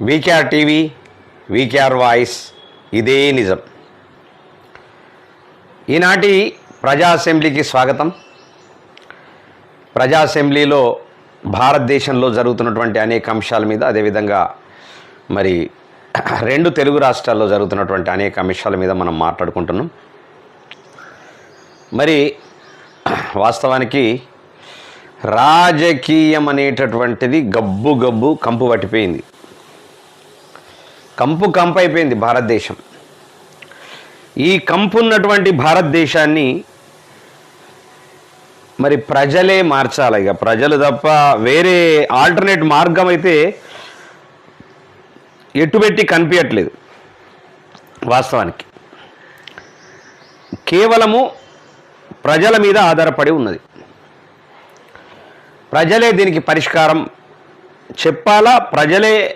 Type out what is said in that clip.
VKR TV VKR voice ఇదే నిజం. ఈనాటి ప్రజా అసెంబ్లీకి స్వాగతం. ప్రజా అసెంబ్లీలో భారతదేశంలో జరుగుతున్నటువంటి అనేక అంశాల మీద అదేవిధంగా మరి రెండు తెలుగు రాష్ట్రాల్లో జరుగుతున్నటువంటి అనేక అంశాల మీద మనం మాట్లాడుకుంటున్నాం. మరి వాస్తవానికి రాజకీయం అనేటటువంటిది గబ్బు గబ్బు కంపు పట్టిపోయింది. కంపు కంపు అయిపోయింది భారతదేశం. ఈ కంపు ఉన్నటువంటి భారతదేశాన్ని మరి ప్రజలే మార్చాలి. ఇక ప్రజలు తప్ప వేరే ఆల్టర్నేట్ మార్గం అయితే ఎటుపెట్టి కనిపించట్లేదు వాస్తవానికి. కేవలము ప్రజల మీద ఆధారపడి ఉన్నది. ప్రజలే దీనికి పరిష్కారం చెప్పాలా? ప్రజలే